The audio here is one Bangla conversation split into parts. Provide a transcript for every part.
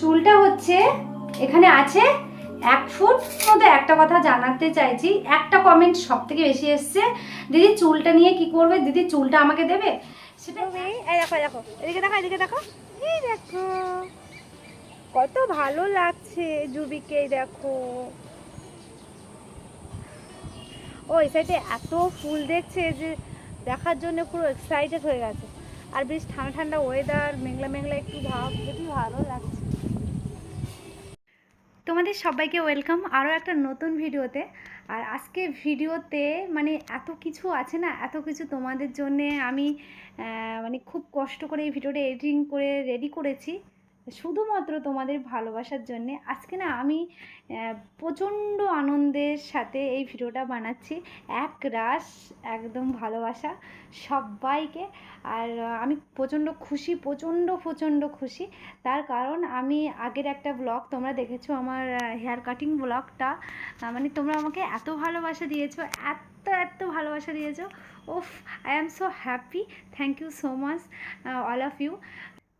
চুলটা হচ্ছে, এখানে আছে, এক ফুট মধ্যে একটা কথা জানাতে চাইছি। একটা কমেন্ট সব থেকে বেশি এসছে, দিদি, চুলটা নিয়ে কি করবে? দিদি, চুলটা আমাকে দেবে? দেখো এদিকে দেখো এদিকে দেখো এই দেখো, কত ভালো লাগছে জুবিকে দেখো। ওই সাইডে এত ফুল দেখছে যে দেখার জন্য পুরো এক্সাইটেড হয়ে গেছে। আর বেশ ঠান্ডা ঠান্ডা ওয়েদার মেঘলা মেঘলা একটু ভাব বেশি ভালো লাগছে। তোমাদের সবাইকে ওয়েলকাম আরও একটা নতুন ভিডিওতে। আর আজকে ভিডিওতে মানে এত কিছু আছে না, এত কিছু তোমাদের জন্যে আমি মানে খুব কষ্ট করে এই ভিডিওটা এডিটিং করে রেডি করেছি। শুধুমাত্র তোমাদের ভালোবাসার জন্যে আজকে না আমি প্রচণ্ড আনন্দের সাথে এই ভিডিওটা বানাচ্ছি। এক রাস একদম ভালোবাসা সবাইকে আর আমি প্রচণ্ড খুশি, প্রচণ্ড প্রচণ্ড খুশি। তার কারণ আমি আগের একটা ব্লগ তোমরা দেখেছ আমার হেয়ার কাটিং ব্লগটা মানে তোমরা আমাকে এত ভালোবাসা দিয়েছ, এত এত ভালোবাসা দিয়েছ। ওফ I am so happy thank you so much all of you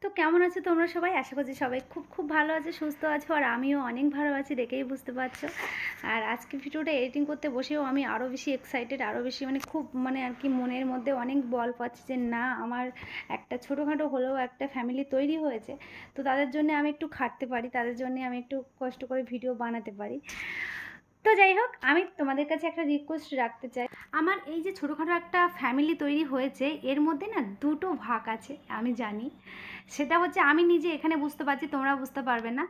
তো কেমন আছো তোমরা সবাই? আশা করছি সবাই খুব খুব ভালো আছে, সুস্থ আছো, আর আমিও অনেক ভালো আছি দেখেই বুঝতে পারছ। আর আজকে ভিডিওটা এডিটিং করতে বসেও আমি আরও বেশি এক্সাইটেড আরও বেশি মানে খুব মানে আর কি মনের মধ্যে অনেক বল পাচ্ছি যে না, আমার একটা ছোটোখাটো হলেও একটা ফ্যামিলি তৈরি হয়েছে। তো তাদের জন্য আমি একটু খাটতে পারি, তাদের জন্য আমি একটু কষ্ট করে ভিডিও বানাতে পারি। তো যাই হোক, আমি তোমাদের কাছে একটা রিকোয়েস্ট রাখতে চাই। আমার এই যে ছোটোখাটো একটা ফ্যামিলি তৈরি হয়েছে, এর মধ্যে না দুটো ভাগ আছে, আমি জানি। সেটা হচ্ছে আমি নিজে এখানে বুঝতে পারছি, তোমরা বুঝতে পারবে না।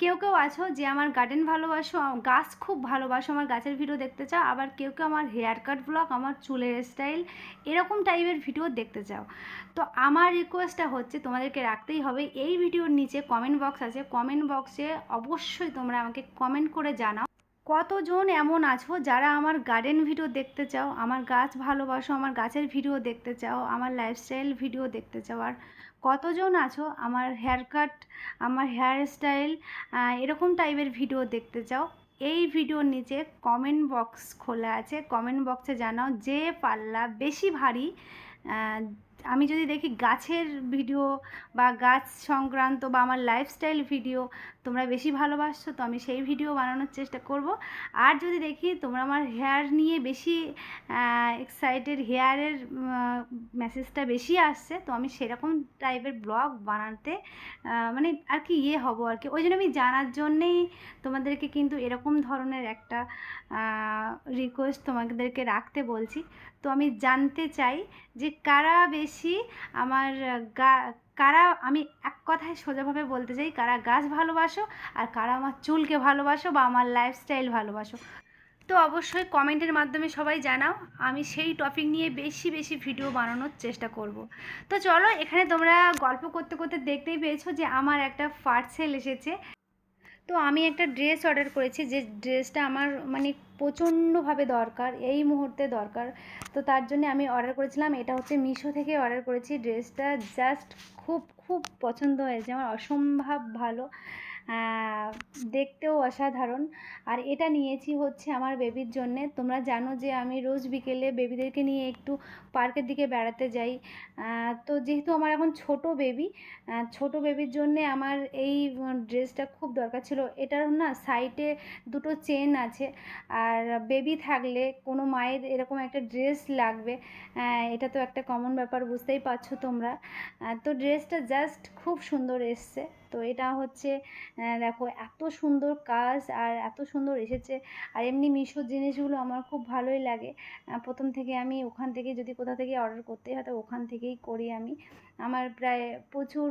কেউ কেউ আছো যে আমার গার্ডেন ভালোবাসো, গাছ খুব ভালোবাসো, আমার গাছের ভিডিও দেখতে চাও। আবার কেউ কেউ আমার হেয়ার কাট ব্লগ আমার চুলের স্টাইল এরকম টাইপের ভিডিও দেখতে চাও। তো আমার রিকোয়েস্টটা হচ্ছে, তোমাদেরকে রাখতেই হবে, এই ভিডিওর নিচে কমেন্ট বক্স আছে। কমেন্ট বক্সে অবশ্যই তোমরা আমাকে কমেন্ট করে জানাও। কতজন এমন আছো যারা আমার গার্ডেন ভিডিও দেখতে চাও, আমার গাছ ভালোবাসো, আমার গাছের ভিডিও দেখতে চাও, আমার লাইফস্টাইল ভিডিও দেখতে চাও? আর কতজন আছো আমার হেয়ার কাট আমার হেয়ার স্টাইল এরকম টাইপের ভিডিও দেখতে চাও? এই ভিডিওর নিচে কমেন্ট বক্স খোলা আছে। কমেন্ট বক্সে জানাও যে পাল্লা বেশি ভারী আমি যদি দেখি গাছের ভিডিও বা গাছ সংক্রান্ত বা আমার লাইফস্টাইল ভিডিও তোমরা বেশি ভালোবাসছো, তো আমি সেই ভিডিও বানানোর চেষ্টা করব। আর যদি দেখি তোমরা আমার হেয়ার নিয়ে বেশি এক্সাইটেড হেয়ারের মেসেজটা বেশি আসছে, তো আমি সেরকম টাইপের ব্লগ বানাতে মানে আর কি ইয়ে হব আর কি। ওই জন্য আমি জানার জন্যেই তোমাদেরকে কিন্তু এরকম ধরনের একটা রিকোয়েস্ট তোমাদেরকে রাখতে বলছি। তো আমি জানতে চাই যে কারা বেশি আমার গা কারা, আমি এক কথায় সোজাভাবে বলতে চাই, কারা গাছ ভালোবাসো আর কারা আমার চুলকে ভালোবাসো বা আমার লাইফস্টাইল ভালোবাসো। তো অবশ্যই কমেন্টের মাধ্যমে সবাই জানাও, আমি সেই টপিক নিয়ে বেশি বেশি ভিডিও বানানোর চেষ্টা করব। তো চলো, এখানে তোমরা গল্প করতে করতে দেখতেই পেয়েছ যে আমার একটা পার্সেল এসেছে। তো আমি একটা ড্রেস অর্ডার করেছি, যে ড্রেসটা আমার মানে প্রচণ্ডভাবে দরকার, এই মুহূর্তে দরকার। তো তার জন্য আমি অর্ডার করেছিলাম, এটা হচ্ছে মিশো থেকে অর্ডার করেছি। ড্রেসটা জাস্ট খুব খুব পছন্দ হয়েছে, আমার অসম্ভব ভালো। দেখতেও অসাধারণ। আর এটা নিয়েছি হচ্ছে আমার বেবির জন্যে। তোমরা জানো যে আমি রোজ বিকেলে বেবিদেরকে নিয়ে একটু পার্কের দিকে বেড়াতে যাই। তো যেহেতু আমার এখন ছোট বেবি ছোট বেবির জন্যে আমার এই ড্রেসটা খুব দরকার ছিল। এটার না সাইডে দুটো চেন আছে। আর বেবি থাকলে কোনো মায়ের এরকম একটা ড্রেস লাগবে এটা তো একটা কমন ব্যাপার, বুঝতেই পারছ তোমরা। তো ড্রেসটা জাস্ট খুব সুন্দর এসছে। তো এটা হচ্ছে দেখো এত সুন্দর কাজ আর এত সুন্দর এসেছে। আর এমনি মিশোর জিনিসগুলো আমার খুব ভালোই লাগে। প্রথম থেকে আমি ওখান থেকে যদি কোথা থেকে অর্ডার করতে হয় তো ওখান থেকেই করি আমি। আমার প্রায় প্রচুর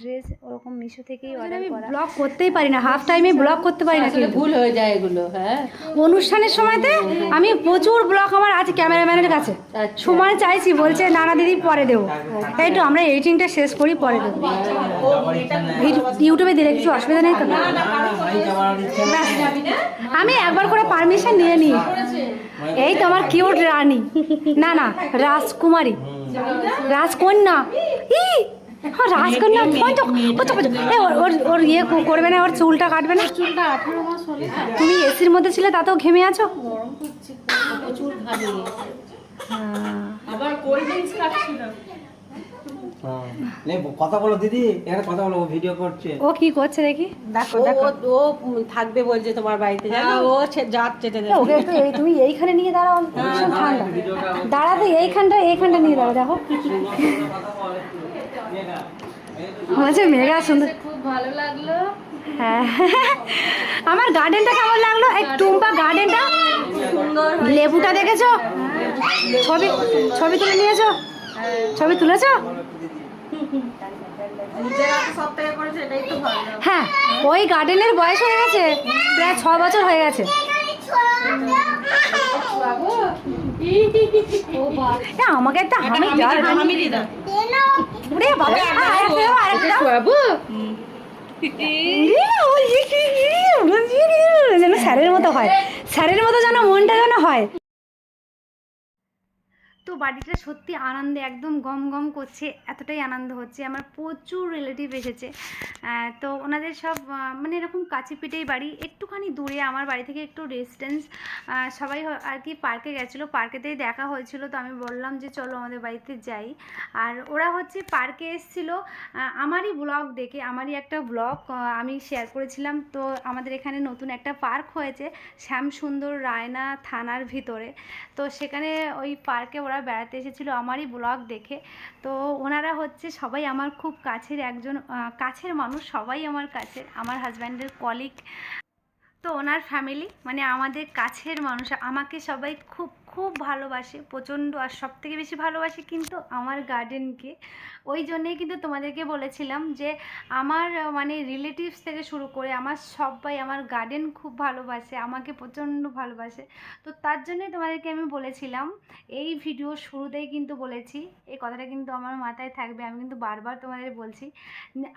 ড্রেস ওরকম মিশো থেকেই অর্ডার করা। ব্লগ করতেই পারি না হাফ টাইমে ব্লগ করতে পারি না আসলে ভুল হয়ে যায় এগুলো হ্যাঁ। অনুষ্ঠানের সময়তে আমি প্রচুর ব্লগ আমার আছে ক্যামেরাম্যানের কাছে। আচ্ছা। সময় চাইছি বলছে নানা দিদি পরে দেবো। তাই তো আমরা এডিটিংটা শেষ করি পরে দেবো। ভিড- ইউটিউবে দিলে কিছু অসুবিধা নেই তো? আমি একবার করে পারমিশন নিয়ে নিই। এই তো আমার কিউট রানী। না না, রাজকুমারী। রাজকন্যা। ই! হ্যাঁ রাজকন্যা ওর- ওর ওর ইয়ে করবে না, ওর চুলটা কাটবে না? তুমি এসির মধ্যে ছিলে, তাতেও ঘেমে আছো? কথা বলো দিদি। এখানে কথা বলো ও ভিডিও করছে। ও কি করছে দেখি? দেখো দেখো। ও থাকবে বলছে তোমার বাড়িতে ও ছে- জাত চেটে দেবে ওকে একটু এই তুমি এইখানে নিয়ে দাঁড়াও ভীষণ ঠান্ডা। দাঁড়াতে এইখানটা এইখানটা নিয়ে দাঁড়াও দেখো। কথা মেঘা, বলছে মেঘা সুন্দর খুব ভালো লাগল। হ্যাঁ। আমার গার্ডেনটা কেমন লাগল? এই টুম্পা গার্ডেনটা লেবুটা দেখেছ? ছবি ছবি তুলে নিয়েছো? ছবি তুলেছো? হ্যাঁ ওই গার্ডেনের বয়স হয়ে গেছে প্রায় ছ বছর হয়ে গেছে। আমাকে একটা হামি ওরে বাবা ইয়ে, যেন স্যারের মতো হয়। স্যারের মতো যেন মনটা যেন হয়। বাড়িটা সত্যি আনন্দে একদম গম গম করছে, এতটাই আনন্দ হচ্ছে। আমার প্রচুর রিলেটিভ এসেছে। তো ওনাদের সব মানে এরকম কাছে পিঠেই বাড়ি। একটুখানি দূরে আমার বাড়ি থেকে একটু ডিস্টেন্স সবাই আর কি পার্কে গেছিল। পার্কেতেই দেখা হয়েছিল, তো আমি বললাম যে চলো আমাদের বাড়িতে যাই। আর ওরা হচ্ছে পার্কে এসেছিল আমারই ব্লগ দেখে, আমারই একটা ব্লগ আমি শেয়ার করেছিলাম। তো আমাদের এখানে নতুন একটা পার্ক হয়েছে, শ্যামসুন্দর রায়না থানার ভিতরে। তো সেখানে ওই পার্কে ওরা বেড়াতে এসেছিল আমারই ব্লগ দেখে। তো ওনারা হচ্ছে সবাই আমার খুব কাছের একজন কাছের মানুষ, সবাই আমার কাছে আমার হাজব্যান্ডের কলিগ তো ওনার ফ্যামিলি মানে আমাদের কাছের মানুষ, আমাকে সবাই খুব খুব ভালোবাসে, প্রচণ্ড। আর সব থেকে বেশি ভালোবাসে কিন্তু আমার গার্ডেনকে ওই জন্যেই কিন্তু তোমাদেরকে বলেছিলাম যে, আমার মানে রিলেটিভস থেকে শুরু করে আমার সবাই আমার গার্ডেন খুব ভালোবাসে, আমাকে প্রচণ্ড ভালোবাসে। তো তার জন্যই তোমাদেরকে আমি বলেছিলাম, এই ভিডিও শুরুতেই কিন্তু বলেছি, এই কথাটা কিন্তু আমার মাথায় থাকবে, আমি কিন্তু বারবার তোমাদের বলছি।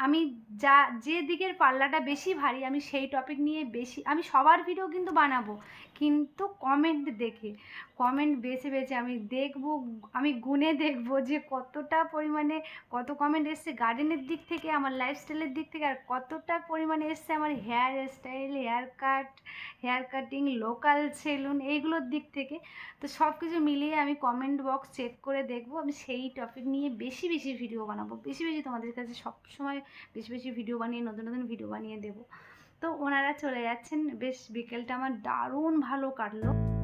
আমি যা, যে দিকের পাল্লাটা বেশি ভারী, আমি সেই টপিক নিয়ে বেশি, আমি সবার ভিডিও কিন্তু বানাবো। কিন্তু কমেন্ট দেখে। কমেন্ট বেছে বেছে আমি দেখব, আমি গুনে দেখব যে কতটা পরিমাণে কত কমেন্ট এসছে গার্ডেনের দিক থেকে, আমার লাইফস্টাইলের দিক থেকে, আর কতটা পরিমাণে এসছে আমার hair style hair cut hair cutting local salon এইগুলোর দিক থেকে। তো সব কিছু মিলিয়ে আমি কমেন্ট বক্স চেক করে দেখব। আমি সেই টপিক নিয়ে বেশি বেশি ভিডিও বানাবো। বেশি বেশি তোমাদের কাছে সব সময় বেশি বেশি ভিডিও বানিয়ে, নতুন নতুন ভিডিও বানিয়ে দেবো। তো ওনারা চলে যাচ্ছেন। বেশ বিকেলটা আমার দারুণ ভালো কাটলো।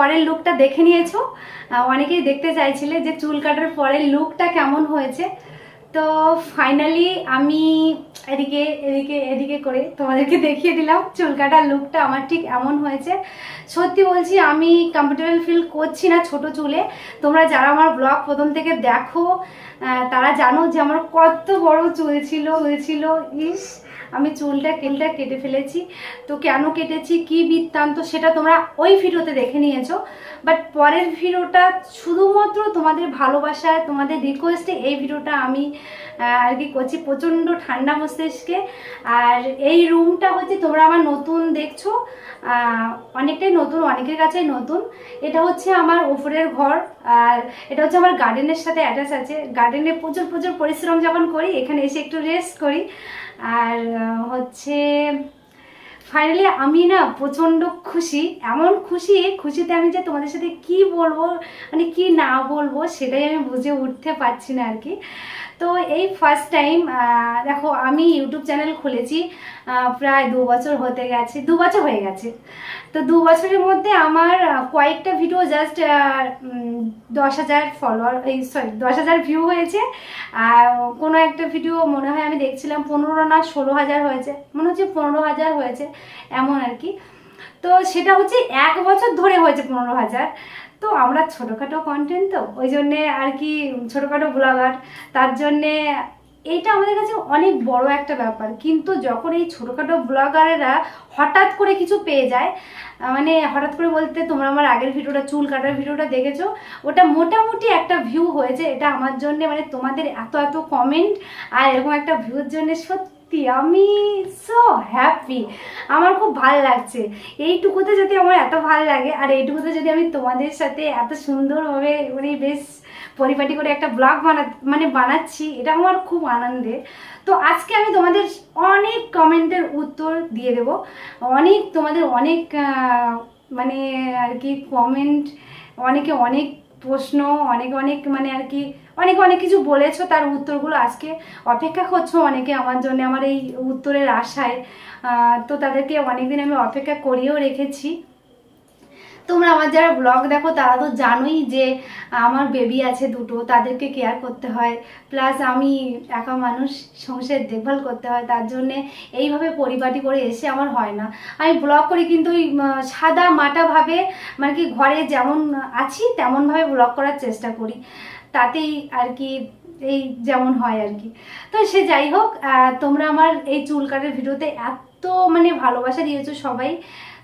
পরের লুকটা দেখে নিয়েছো? অনেকেই দেখতে চাইছিলে যে চুল কাটার পরের লুকটা কেমন হয়েছে। তো ফাইনালি আমি এদিকে এদিকে এদিকে করে তোমাদেরকে দেখিয়ে দিলাম চুল কাটার লুকটা আমার ঠিক এমন হয়েছে। সত্যি বলছি, আমি কমফোর্টেবল ফিল করছি না ছোট চুলে। তোমরা যারা আমার ব্লগ প্রথম থেকে দেখো তারা জানো যে আমার কত বড় চুল ছিল, হয়েছিল। ইস আমি চুলটা কেলটা কেটে ফেলেছি। তো কেন কেটেছি? কি বৃত্তান্ত? সেটা তোমরা ওই ভিডিওতে দেখে নিয়েছো। বাট পরের ভিডিওটা শুধুমাত্র তোমাদের ভালোবাসায়, তোমাদের রিকোয়েস্টে এই ভিডিওটা আমি আর কি করছি প্রচণ্ড ঠান্ডা মস্তিষ্কে। আর এই রুমটা হচ্ছে তোমরা আমার নতুন দেখছ অনেকটাই নতুন, অনেকের কাছেই নতুন। এটা হচ্ছে আমার উপরের ঘর, আর এটা হচ্ছে আমার গার্ডেনের সাথে অ্যাটাচ আছে। গার্ডেনে প্রচুর প্রচুর পরিশ্রম যখন করি, এখানে এসে একটু রেস্ট করি। আর হচ্ছে ফাইনালি আমি না প্রচণ্ড খুশি। এমন খুশি, খুশিতে আমি যে তোমাদের সাথে কি বলব মানে কি না বলব, সেটাই আমি বুঝে উঠতে পারছি না আর কি। তো এই ফার্স্ট টাইম দেখো আমি ইউটিউব চ্যানেল খুলেছি প্রায় দু বছর হতে গেছে, দু বছর হয়ে গেছে। তো দু বছরের মধ্যে আমার কয়েকটা ভিডিও জাস্ট দশ হাজার ফলোয়ার এই সরি দশ হাজার ভিউ হয়েছে। আর কোনো একটা ভিডিও মনে হয় আমি দেখছিলাম পনেরো না ষোলো হাজার হয়েছে, মনে হচ্ছে পনেরো হাজার হয়েছে, এমন আর কি। তো সেটা হচ্ছে এক বছর ধরে হয়েছে পনেরো হাজার। তো আমরা ছোটোখাটো কন্টেন্ট তো, ওই জন্যে আর কি ছোটোখাটো ব্লগার তার জন্যে এইটা আমাদের কাছে অনেক বড় একটা ব্যাপার। কিন্তু যখন এই ছোটোখাটো ব্লগারেরা হঠাৎ করে কিছু পেয়ে যায় মানে হঠাৎ করে বলতে তোমরা আমার আগের ভিডিওটা, চুল কাটার ভিডিওটা দেখেছ? ওটা মোটামুটি একটা ভিউ হয়েছে। এটা আমার জন্য মানে তোমাদের এত এত কমেন্ট আর এরকম একটা ভিউর জন্য সত্যি আমি সো হ্যাপি আমার খুব ভালো লাগছে। এইটুকুতে যদি আমার এত ভালো লাগে, আর এইটুকুতে যদি আমি তোমাদের সাথে এত সুন্দরভাবে মানে বেশ পরিপাটি করে একটা ব্লগ বানা মানে বানাচ্ছি, এটা আমার খুব আনন্দের। তো আজকে আমি তোমাদের অনেক কমেন্টের উত্তর দিয়ে দেব। অনেক, তোমাদের অনেক মানে আর কি কমেন্ট অনেকে অনেক প্রশ্ন, অনেক অনেক মানে আর কি অনেকে অনেক কিছু বলেছ, তার উত্তরগুলো আজকে অপেক্ষা করছ অনেকে আমার জন্য, আমার এই উত্তরের আশায়। তো তাদেরকে অনেকদিন আমি অপেক্ষা করিয়েও রেখেছি। তোমরা আমার যারা ব্লগ দেখো, তারা তো জানোই যে আমার বেবি আছে দুটো, তাদেরকে কেয়ার করতে হয়। প্লাস আমি একা মানুষ সংসার দেখভাল করতে হয়, তার জন্যে এইভাবে পরিপাটি করে এসে আমার হয় না। আমি ব্লগ করি কিন্তু ওই সাদা মাটাভাবে মানে কি ঘরে যেমন আছি, তেমনভাবে ব্লগ করার চেষ্টা করি। তাতেই আর কি এই যেমন হয় আর কি। তো সে যাই হোক তোমরা আমার এই চুল কাটার ভিডিওতে এত মানে ভালোবাসা দিয়েছ সবাই।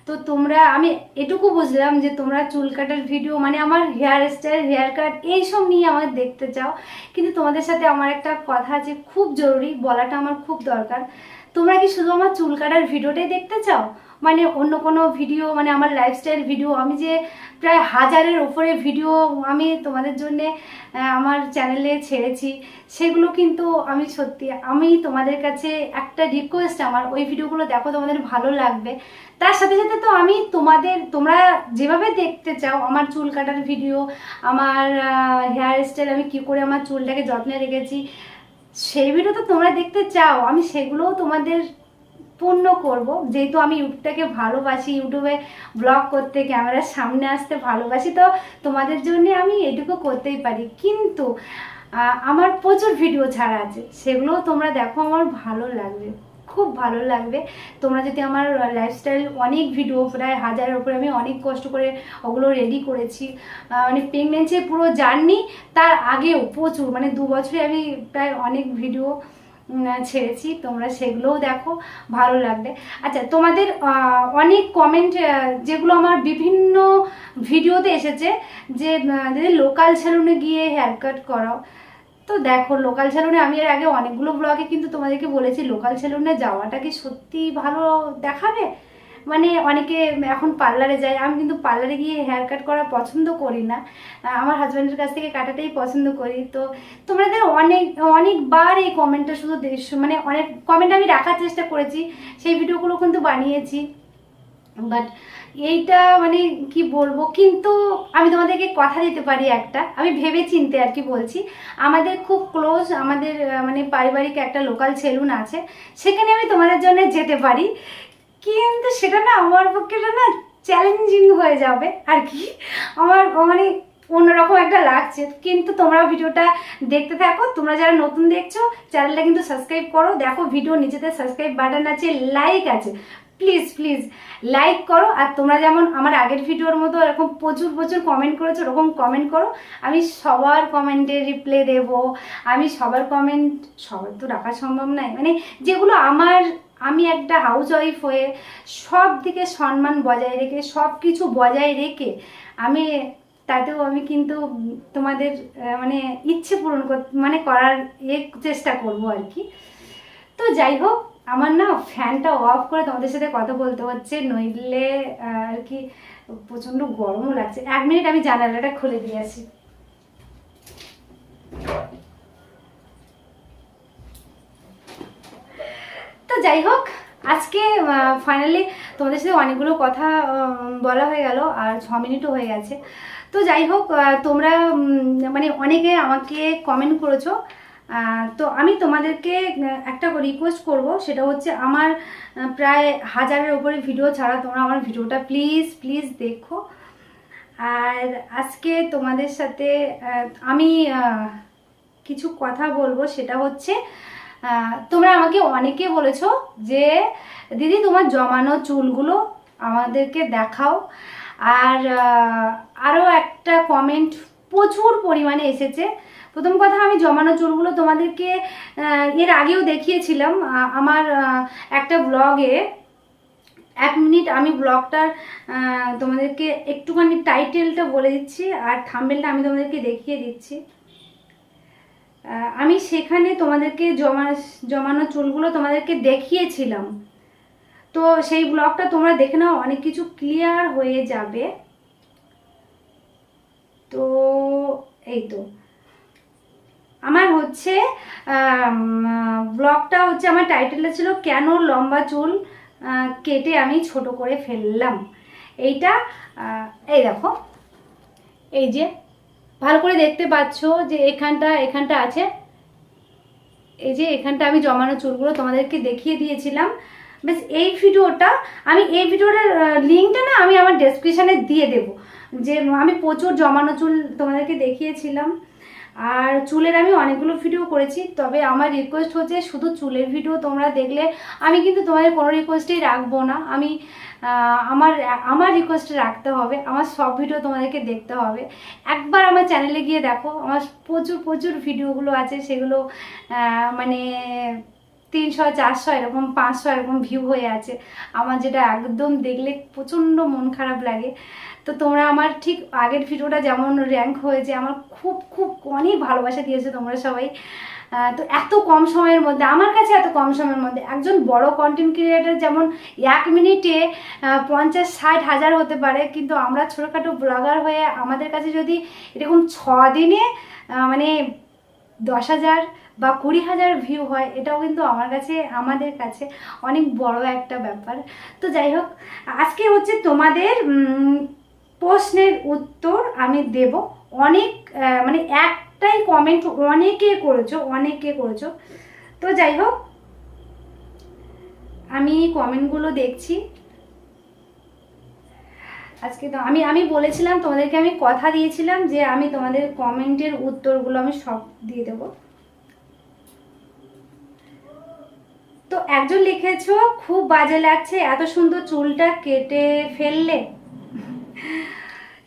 তো তোমরা, আমি এটুকু বুঝলাম যে তোমরা চুল কাটার ভিডিও মানে আমার হেয়ার স্টাইল হেয়ার কাট এইসব নিয়ে আমার দেখতে চাও। কিন্তু তোমাদের সাথে আমার একটা কথা আছে, খুব জরুরি, বলাটা আমার খুব দরকার। তোমরা কি শুধু আমার চুল কাটার ভিডিওটাই দেখতে চাও? মানে অন্য কোনো ভিডিও মানে আমার লাইফস্টাইল ভিডিও আমি যে প্রায় হাজারের ওপরে ভিডিও আমি তোমাদের জন্যে আমার চ্যানেলে ছেড়েছি, সেগুলো কিন্তু আমি সত্যি, আমি তোমাদের কাছে একটা রিকোয়েস্ট আমার, ওই ভিডিওগুলো দেখো তোমাদের ভালো লাগবে। তার সাথে সাথে তো আমি তোমাদের, তোমরা যেভাবে দেখতে চাও, আমার চুল কাটার ভিডিও আমার হেয়ার স্টাইল আমি কী করে আমার চুলটাকে যত্নে রেখেছি, সেই ভিডিও তো তোমরা দেখতে চাও, আমি সেগুলোও তোমাদের পূর্ণ করব। যেহেতু আমি ইউটিউবটাকে ভালোবাসি, ইউটিউবে ব্লগ করতে, ক্যামেরার সামনে আসতে ভালোবাসি, তো তোমাদের জন্য আমি এটুকু করতেই পারি। কিন্তু আমার প্রচুর ভিডিও ছাড়া আছে। সেগুলোও তোমরা দেখো, আমার ভালো লাগবে। খুব ভালো লাগবে। তোমরা যদি আমার লাইফস্টাইল অনেক ভিডিও, প্রায় হাজারের উপরে আমি অনেক কষ্ট করে ওগুলো রেডি করেছি। মানে প্রেগনেন্সির পুরো জার্নি তার আগেও প্রচুর। মানে দু বছরে আমি প্রায় অনেক ভিডিও ছেড়েছি, তোমরা সেগুলোও দেখো, ভালো লাগবে। আচ্ছা তোমাদের অনেক কমেন্ট যেগুলো আমার বিভিন্ন ভিডিওতে এসেছে, যে লোকাল সেলুনে গিয়ে হেয়ার কাট করাও। তো দেখো লোকাল সেলুনে আমি এর আগে অনেকগুলো ব্লগে কিন্তু তোমাদেরকে বলেছি লোকাল সেলুনে যাওয়াটা কি সত্যি ভালো দেখাবে? মানে অনেকে এখন পার্লারে যায়। আমি কিন্তু পার্লারে গিয়ে হেয়ার কাট করা পছন্দ করি না। আমার হাজব্যান্ডের কাছ থেকে কাটাটাই পছন্দ করি। তো তোমাদের অনেক, অনেকবার এই কমেন্টটা শুধু মানে অনেক কমেন্ট আমি রাখার চেষ্টা করেছি। সেই ভিডিওগুলো কিন্তু বানিয়েছি। বাট এইটা মানে কি বলব? কিন্তু আমি তোমাদেরকে কথা দিতে পারি একটা। আমি ভেবে চিনতে আর কি বলছি। আমাদের খুব ক্লোজ আমাদের মানে পারিবারিক একটা লোকাল সেলুন আছে। সেখানে আমি তোমাদের জন্য যেতে পারি। কিন্তু সেটা না আমার পক্ষে না চ্যালেঞ্জিং হয়ে যাবে আর কি। আমার মানে অন্যরকম একটা লাগছে। কিন্তু তোমরা ভিডিওটা দেখতে থাকো। তোমরা যারা নতুন দেখছ চ্যানেলটা কিন্তু সাবস্ক্রাইব করো। দেখো ভিডিও নিচেতে সাবস্ক্রাইব বাটন আছে লাইক আছে। প্লিজ প্লিজ লাইক করো। আর তোমরা যেমন আমার আগের ভিডিওর মতো এরকম প্রচুর প্রচুর কমেন্ট করেছ, ওরকম কমেন্ট করো। আমি সবার কমেন্টে রিপ্লাই দেব। আমি সবার কমেন্ট সবার তো রাখা সম্ভব নয়। মানে যেগুলো আমার আমি একটা হাউস ওয়াইফ হয়ে সব দিকে সম্মান বজায় রেখে সব কিছু বজায় রেখে আমি তাতেও আমি কিন্তু তোমাদের মানে ইচ্ছে পূরণ মানে করার ইয়ে চেষ্টা করব আর কি। তো যাই হোক, আমার না ফ্যানটা অফ করে তোমাদের সাথে কথা বলতে হচ্ছে। নইলে আর কি প্রচণ্ড গরমও লাগছে। এক মিনিট আমি জানালাটা খুলে দিয়ে আসি। তো যাই হোক, আজকে ফাইনালি তোমাদের সাথে অনেকগুলো কথা বলা হয়ে গেল আর ছ মিনিটও হয়ে গেছে। তো যাই হোক তোমরা মানে অনেকে আমাকে কমেন্ট করেছ তো আমি তোমাদেরকে একটা রিকোয়েস্ট করব, সেটা হচ্ছে আমার প্রায় হাজারের উপরে ভিডিও ছাড়া তোমরা আমার ভিডিওটা প্লিজ প্লিজ দেখো। আর আজকে তোমাদের সাথে আমি কিছু কথা বলব, সেটা হচ্ছে তোমরা আমাকে অনেকে বলেছ যে, দিদি, তোমার জমানো চুলগুলো আমাদেরকে দেখাও। আর আরও একটা কমেন্ট প্রচুর পরিমাণে এসেছে। প্রথম কথা, আমি জমানো চুলগুলো তোমাদেরকে এর আগেও দেখিয়েছিলাম। আমার একটা ব্লগে এক মিনিট আমি ব্লগটার তোমাদেরকে একটুখানি টাইটেলটা বলে দিচ্ছি, আর থাম্বেলটা আমি তোমাদেরকে দেখিয়ে দিচ্ছি। আমি সেখানে তোমাদেরকে জমা, জমানো চুলগুলো তোমাদেরকে দেখিয়েছিলাম। তো সেই ব্লগটা তোমরা দেখে নাও, অনেক কিছু ক্লিয়ার হয়ে যাবে। তো এই তো। আমার হচ্ছে ব্লগটা হচ্ছে আমার টাইটেলটা ছিল কেন লম্বা চুল কেটে আমি ছোট করে ফেললাম। এইটা এই দেখো। এই যে ভালো করে দেখতে পাচ্ছ যে এখানটা এখানটা আছে। এই যে এখানটা আমি জমানো চুলগুলো তোমাদেরকে দেখিয়ে দিয়েছিলাম। বেশ, এই ভিডিওটা, আমি এই ভিডিওটার লিঙ্কটা না আমি আমার ডেসক্রিপশানে দিয়ে দেবো। যে আমি প্রচুর জমানো চুল তোমাদেরকে দেখিয়েছিলাম। আর চুলের আমি অনেকগুলো ভিডিও করেছি, তবে আমার রিকোয়েস্ট হচ্ছে শুধু চুলের ভিডিও তোমরা দেখলে। আমি কিন্তু তোমাদের কোনো রিকোয়েস্টেই রাখব না। আমি আমার আমার রিকোয়েস্ট রাখতে হবে, আমার সব ভিডিও তোমাদেরকে দেখতে হবে। একবার আমার চ্যানেলে গিয়ে দেখো, আমার প্রচুর প্রচুর ভিডিওগুলো আছে, সেগুলো মানে তিনশো, চারশো, এরকম পাঁচশো, এরকম ভিউ হয়ে আছে। আমার যেটা একদম দেখলে প্রচণ্ড মন খারাপ লাগে। তো তোমরা আমার ঠিক আগের ভিডিওটা যেমন র্যাঙ্ক হয়েছে, আমার খুব খুব অনেক ভালোবাসা দিয়েছে তোমরা সবাই। তো এত কম সময়ের মধ্যে, আমার কাছে এত কম সময়ের মধ্যে, একজন বড় কন্টেন্ট ক্রিয়েটার যেমন এক মিনিটে পঞ্চাশ, ষাট হাজার হতে পারে, কিন্তু আমরা ছোটোখাটো ব্লগার হয়ে আমাদের কাছে যদি এরকম ছ দিনে মানে দশ হাজার বা কুড়ি হাজার ভিউ হয়, এটাও কিন্তু আমার কাছে, আমাদের কাছে অনেক বড় একটা ব্যাপার। তো যাই হোক, আজকে হচ্ছে তোমাদের প্রশ্নের উত্তর আমি দেব। অনেক মানে মানে একটাই কমেন্ট অনেকে করেছ অনেকে করেছ। তো যাই হোক, আমি কমেন্টগুলো দেখছি। আজকে তো আমি আমি বলেছিলাম, তোমাদেরকে আমি কথা দিয়েছিলাম যে আমি তোমাদের কমেন্টের উত্তরগুলো আমি সব দিয়ে দেবো। তো একজন লিখেছো, খুব বাজে লাগছে, এত সুন্দর চুলটা কেটে ফেললে।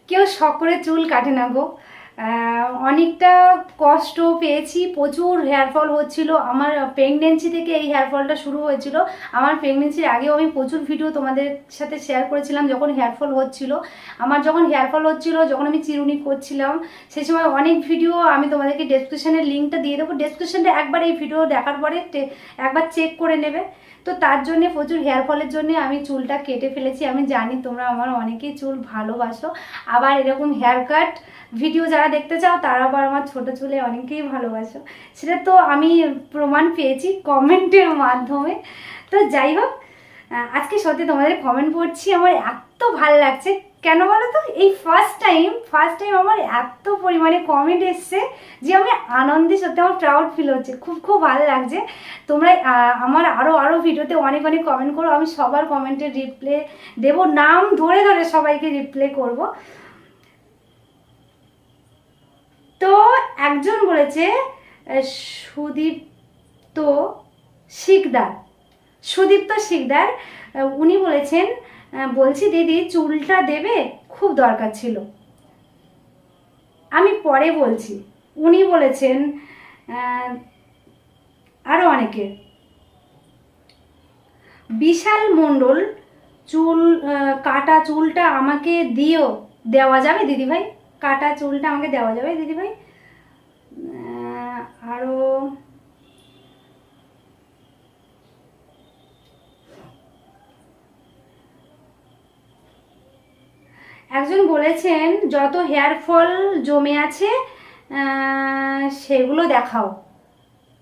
কেউ শখ করে চুল কাটে না গো। অনেকটা কষ্ট পেয়েছি। প্রচুর হেয়ার ফল হচ্ছিল। আমার প্রেগনেন্সি থেকে এই হেয়ার ফলটা শুরু হয়েছিল। আমার প্রেগনেন্সির আগেও আমি প্রচুর ভিডিও তোমাদের সাথে শেয়ার করেছিলাম যখন হেয়ার ফল হচ্ছিল। আমার যখন হেয়ার ফল হচ্ছিল, যখন আমি চিরুনি করছিলাম সেই সময় অনেক ভিডিও আমি তোমাদেরকে ডেসক্রিপশনের লিঙ্কটা দিয়ে দেবো। ডেসক্রিপশনটা একবার এই ভিডিও দেখার পরে একবার চেক করে নেবে। তো তার জন্য প্রচুর হেয়ার ফলের জন্য আমি চুলটা কেটে ফেলেছি। আমি জানি তোমরা আমার অনেকেই চুল ভালোবাসো। আবার এরকম হেয়ার কাট ভিডিও যারা দেখতে চাও, তারা আবার আমার ছোটো চুলে অনেকেই ভালোবাসো। সেটা তো আমি প্রমাণ পেয়েছি কমেন্টের মাধ্যমে। তো যাই হোক আজকে সত্যি তোমাদের কমেন্ট পড়ছি। আমার এত ভালো লাগছে। কেন বলো তো এই ফার্স্ট টাইম ফার্স্ট টাইম আমার এত পরিমাণে কমেন্ট এসছে যে আমি আনন্দে সত্যি আমার প্রাউড ফিল হচ্ছে। খুব খুব ভালো লাগছে। তোমরা আমার আরও আরও ভিডিওতে অনেক অনেক কমেন্ট করো। আমি সবার কমেন্টের রিপ্লে দেবো। নাম ধরে ধরে সবাইকে রিপ্লে করব। তো একজন বলেছে সুদীপ্ত শিকদার। সুদীপ্ত শিকদার উনি বলেছেন বলছি দিদি, চুলটা দেবে? খুব দরকার ছিল। আমি পরে বলছি। উনি বলেছেন আরও অনেকে। বিশাল মণ্ডল, চুল কাটা চুলটা আমাকে দিও দেওয়া যাবে দিদিভাই কাটা চুলটা আমাকে দেওয়া যাবে দিদিভাই আরও একজন বলেছেন, যত হেয়ার ফল জমে আছে সেগুলো দেখাও।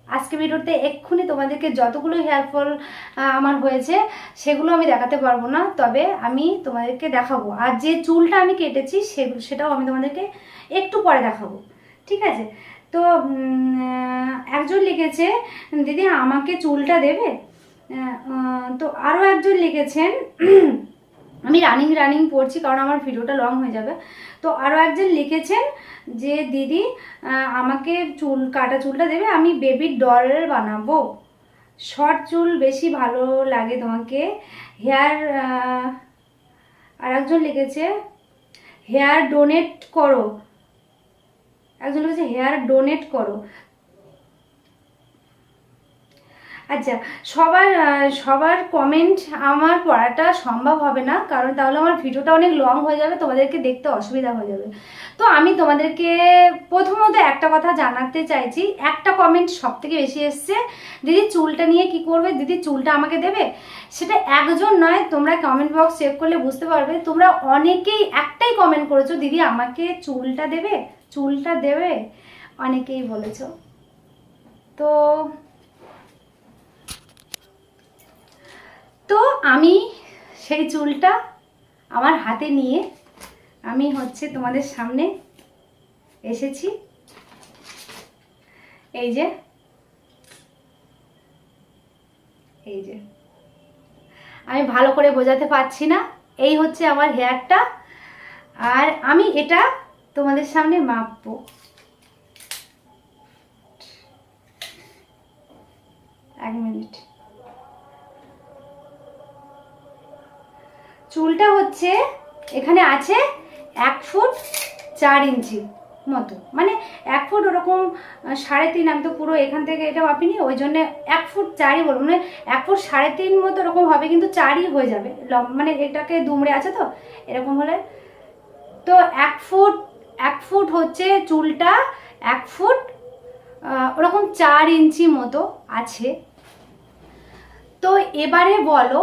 আজকে ভিডিওতে এক্ষুনি তোমাদেরকে যতগুলো হেয়ার ফল আমার হয়েছে, সেগুলো আমি দেখাতে পারব না, তবে আমি তোমাদেরকে দেখাবো। আর যে চুলটা আমি কেটেছি সেগুলো সেটাও আমি তোমাদেরকে একটু পরে দেখাবো। ঠিক আছে? তো একজন লিখেছে, দিদি, আমাকে চুলটা দেবে? তো আরও একজন লিখেছেন আমি রানিং রানিং পড়ছি কারণ আমার ভিডিওটা লং হয়ে যাবে। তো আরও একজন লিখেছেন যে, দিদি আমাকে চুল, কাটা চুলটা দেবে, আমি বেবির ডল বানাবো। শর্ট চুল বেশি ভালো লাগে তোমাকে। হেয়ার আর একজন লিখেছে হেয়ার ডোনেট করো। একজন লিখেছে হেয়ার ডোনেট করো। আচ্ছা সবার সবার কমেন্ট আমার পড়াটা সম্ভব হবে না, কারণ তাহলে আমার ভিডিওটা অনেক লং হয়ে যাবে, তোমাদেরকে দেখতে অসুবিধা হয়ে যাবে। তো আমি তোমাদেরকে প্রথমত একটা কথা জানাতে চাইছি, একটা কমেন্ট সব থেকে বেশি এসছে, দিদি চুলটা নিয়ে কি করবে, দিদি চুলটা আমাকে দেবে? সেটা একজন নয়, তোমরা কমেন্ট বক্স চেক করলে বুঝতে পারবে, তোমরা অনেকেই একটাই কমেন্ট করেছ, দিদি আমাকে চুলটা দেবে চুলটা দেবে, অনেকেই বলেছ। তো তো আমি সেই চুলটা আমার হাতে নিয়ে আমি হচ্ছে তোমাদের সামনে এসেছি। এই যে। এই যে। আমি ভালো করে বোঝাতে পারছি না। এই হচ্ছে আমার হেয়ারটা। আর আমি এটা তোমাদের সামনে মাপবো। এক মিনিট। চুলটা হচ্ছে, এখানে আছে এক ফুট চার ইঞ্চি মতো। মানে এক ফুট ওরকম সাড়ে তিন, আমি তো পুরো এখান থেকে এটা মাপিনি, ওই জন্য এক ফুট চারই বলব। মানে এক ফুট সাড়ে তিন মতো এরকম হবে, কিন্তু চারই হয়ে যাবে। মানে এটাকে দুমড়ে আছে তো, এরকম হলে। তো এক ফুট এক ফুট হচ্ছে চুলটা, এক ফুট ওরকম চার ইঞ্চি মতো আছে। তো এবারে বলো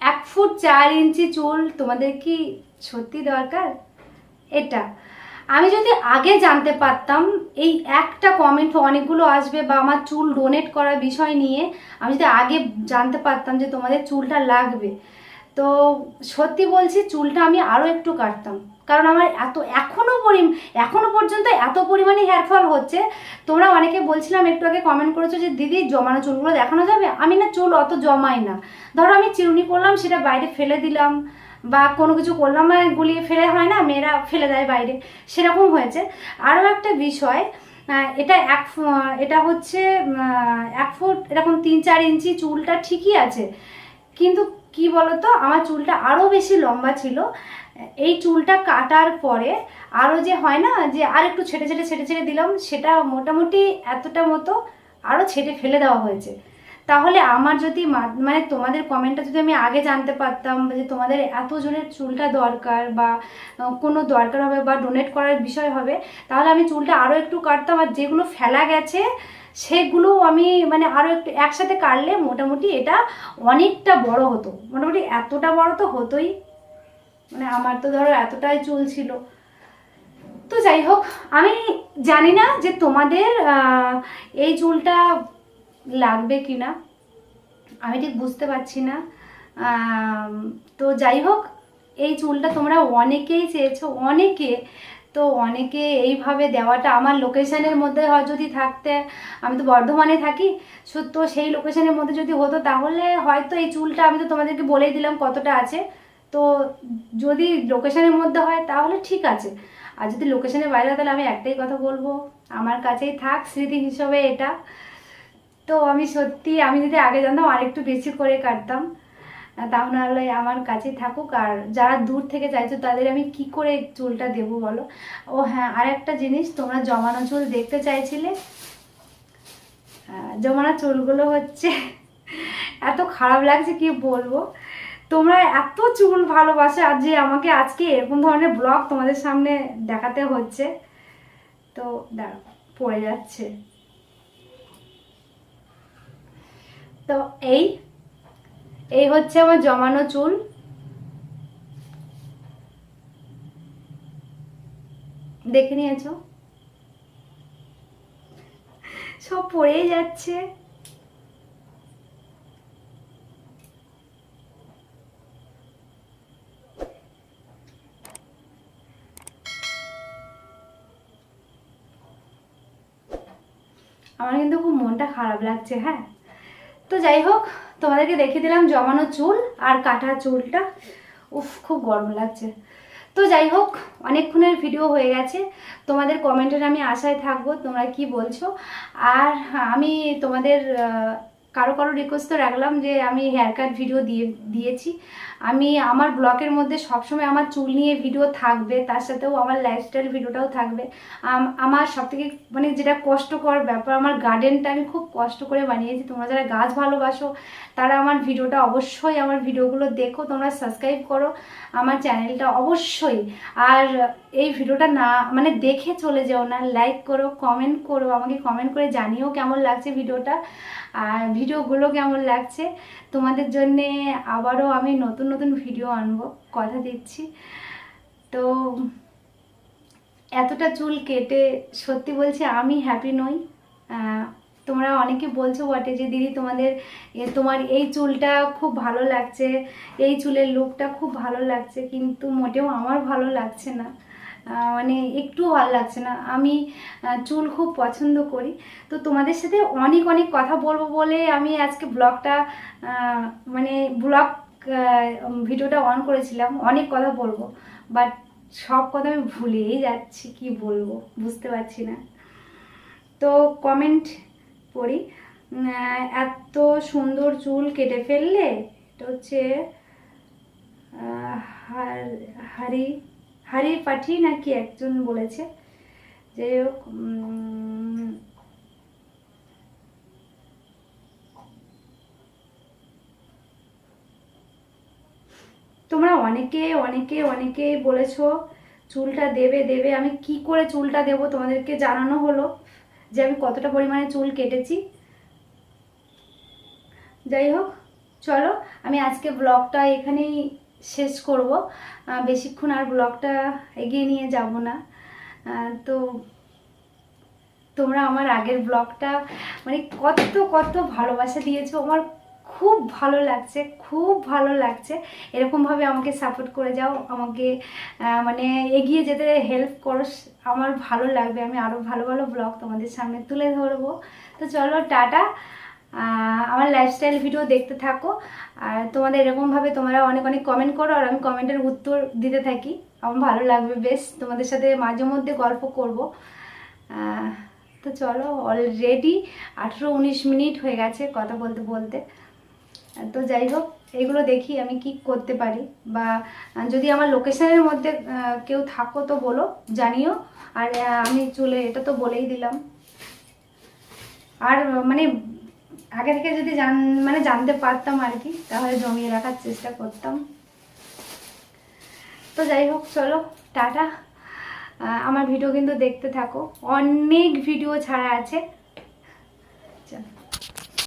এক ফুট চার ইঞ্চি চুল তোমাদের কি সত্যি দরকার? এটা। আমি যদি আগে জানতে পারতাম, এই একটা কমেন্ট অনেকগুলো আসবে বা আমার চুল ডোনেট করার বিষয় নিয়ে, আমি যদি আগে জানতে পারতাম যে তোমাদের চুলটা লাগবে। তো সত্যি বলছি, চুলটা আমি আরও একটু কাটতাম। কারণ আমার এত এখনও পরি এখনও পর্যন্ত এত পরিমাণে হেয়ার ফল হচ্ছে। তোমরা অনেকে বলছিলাম, একটু আগে কমেন্ট করেছ যে, দিদি, জমানো চুলগুলো দেখানো যাবে? আমি না চুল অত জমাই না। ধরো আমি চিরুনি করলাম, সেটা বাইরে ফেলে দিলাম বা কোনো কিছু করলাম মানে গুলিয়ে ফেলে হয় না, মেয়েরা ফেলে দেয় বাইরে। সেরকম হয়েছে। আরও একটা বিষয় এটা এক এটা হচ্ছে এক ফুট, এরকম তিন চার ইঞ্চি চুলটা ঠিকই আছে। কিন্তু কি বলতো, আমার চুলটা আরও বেশি লম্বা ছিল। এই চুলটা কাটার পরে আরও যে হয় না, যে আর একটু ছেটে ছেটে ছেটে ছেটে দিলাম, সেটা মোটামুটি এতটা মতো আরও ছেটে ফেলে দেওয়া হয়েছে। তাহলে আমার যদি মানে তোমাদের কমেন্টটা যদি আমি আগে জানতে পারতাম যে তোমাদের এতজনের চুলটা দরকার বা কোনো দরকার হবে বা ডোনেট করার বিষয় হবে, তাহলে আমি চুলটা আরও একটু কাটতাম আর যেগুলো ফেলা গেছে, সেগুলো আমি মানে আরও একটু একসাথে কাটলে মোটামুটি এটা অনেকটা বড় হতো। মোটামুটি এতটা বড় তো হতোই। মানে আমার তো ধরো এতটাই চুল ছিল। তো যাই হোক, আমি জানি না যে তোমাদের এই চুলটা লাগবে কি না আমি ঠিক বুঝতে পারছি না। তো যাই হোক, এই চুলটা তোমরা অনেকেই চেয়েছো, অনেকে, তো অনেকে এইভাবে দেওয়াটা আমার লোকেশানের মধ্যে হয় যদি থাকতে, আমি তো বর্ধমানে থাকি তো সেই লোকেশানের মধ্যে যদি হতো, তাহলে হয়তো এই চুলটা আমি তো তোমাদেরকে বলেই দিলাম কতটা আছে। তো যদি লোকেশনের মধ্যে হয় তাহলে ঠিক আছে। আর যদি লোকেশনের বাইরে হয় তাহলে আমি একটাই কথা বলব, আমার কাছেই থাক স্মৃতি হিসেবে এটা। তো আমি সত্যি, আমি যদি আগে জানতাম আরেকটু বেশি করে কাটতাম, তাহলে আমার কাছেই থাকুক। আর যারা দূর থেকে চাইছো তাদের আমি কি করে চুলটা দেবো বলো? ও হ্যাঁ আর একটা জিনিস, তোমরা জমানো চুল দেখতে চাইছিলে? জমানো চুলগুলো হচ্ছে, এত খারাপ লাগছে কি বলব? তোমরা এত চুল ভালোবাসো আর যে আমাকে আজকে এরকম ধরনের ব্লগ তোমাদের সামনে দেখাতে হচ্ছে। তো দাঁড়াও, পড়ে যাচ্ছে। তো এই এই হচ্ছে আমার জমানো চুল। দেখে নিয়েছো? সব পড়েই যাচ্ছে আমার কিন্তু খুব মনটা খারাপ লাগছে হ্যাঁ? তো যাই হোক, তোমাদেরকে দেখে দিলাম জমানো চুল আর কাটা চুলটা। উফ, খুব গরম লাগছে। তো যাই হোক, অনেকক্ষণের ভিডিও হয়ে গেছে। তোমাদের কমেন্টের আমি আশায় থাকব তোমরা কি বলছো। আর আমি তোমাদের কারও কারও রিকোয়েস্ট তো রাখলাম যে আমি হেয়ার কাট ভিডিও দিয়ে, দিয়েছি। আমি আমার ব্লগের মধ্যে সবসময় আমার চুল নিয়ে ভিডিও থাকবে, তার সাথেও আমার লাইফস্টাইল ভিডিওটাও থাকবে। আম- আমার সবথেকে মানে যেটা কষ্টকর ব্যাপার, আমার গার্ডেনটা আমি খুব কষ্ট করে বানিয়েছি। তোমরা যারা গাছ ভালোবাসো, তারা আমার ভিডিওটা অবশ্যই আমার ভিডিওগুলো দেখো, তোমরা সাবস্ক্রাইব করো আমার চ্যানেলটা অবশ্যই। আর এই ভিডিওটা না মানে দেখে চলে যেও না লাইক করো কমেন্ট করো, আমাকে কমেন্ট করে জানিও কেমন লাগছে ভিডিওটা আর ভিডিওগুলো কেমন লাগছে? তোমাদের জন্যে আবারও আমি নতুন নতুন ভিডিও আনব, কথা দিচ্ছি। তো এতটা চুল কেটে সত্যি বলছি আমি হ্যাপি নই। তোমরা অনেকে বলছো, বটে যে দিদি তোমাদের তোমার এই চুলটা খুব ভালো লাগছে, এই চুলের লুকটা খুব ভালো লাগছে, কিন্তু মোটেও আমার ভালো লাগছে না। মানে একটু ভালো লাগছে না। আমি চুল খুব পছন্দ করি। তো তোমাদের সাথে অনেক অনেক কথা বলব বলে আমি আজকে ব্লগটা মানে ব্লগ ভিডিওটা অন করেছিলাম। অনেক কথা বলব বাট সব কথা আমি ভুলেই যাচ্ছি, কি বলব? বুঝতে পারছি না। তো কমেন্ট পড়ি। এত সুন্দর চুল কেটে ফেললে, এটা হচ্ছে হার- হারি পাঠি নাকি একজন বলেছে? যাই হোক তোমরা অনেকে অনেকে অনেকে বলেছ, চুলটা দেবে দেবে। আমি কি করে চুলটা দেব তোমাদেরকে জানানো হলো যে আমি কতটা পরিমাণে চুল কেটেছি? যাই হোক, চলো, আমি আজকে ব্লগটা এখানেই শেষ করব। বেশিক্ষণ আর ব্লগটা এগিয়ে নিয়ে যাব না। তো তোমরা আমার আগের ব্লগটা মানে কত কত ভালোবাসা দিয়েছ। আমার খুব ভালো লাগছে, খুব ভালো লাগছে। এরকমভাবে আমাকে সাপোর্ট করে যাও, আমাকে মানে এগিয়ে যেতে হেল্প করো। আমার ভালো লাগবে। আমি আরও ভালো ভালো ব্লগ তোমাদের সামনে তুলে ধরবো। তো চলো, টাটা। আমার লাইফস্টাইল ভিডিও দেখতে থাকো। আর তোমাদের এরকমভাবে তোমরা অনেক অনেক কমেন্ট করো, আর আমি কমেন্টের উত্তর দিতে থাকি। আমার ভালো লাগবে বেশ। তোমাদের সাথে মাঝে মধ্যে গল্প করব। তো চলো অলরেডি আঠেরো উনিশ মিনিট হয়ে গেছে কথা বলতে বলতে। তো যাই হোক, এগুলো দেখি আমি কি করতে পারি। বা যদি আমার লোকেশনের মধ্যে কেউ থাকো তো বলো, জানিও। আর আমি চলে, এটা তো বলেই দিলাম। আর মানে আগে থেকে যদি জান মানে জানতে পারতাম আর কি, তাহলে জমিয়ে রাখার চেষ্টা করতাম। তো যাই হোক, চলো, টাটা। আমার ভিডিও কিন্তু দেখতে থাকো। অনেক ভিডিও ছাড়া আছে।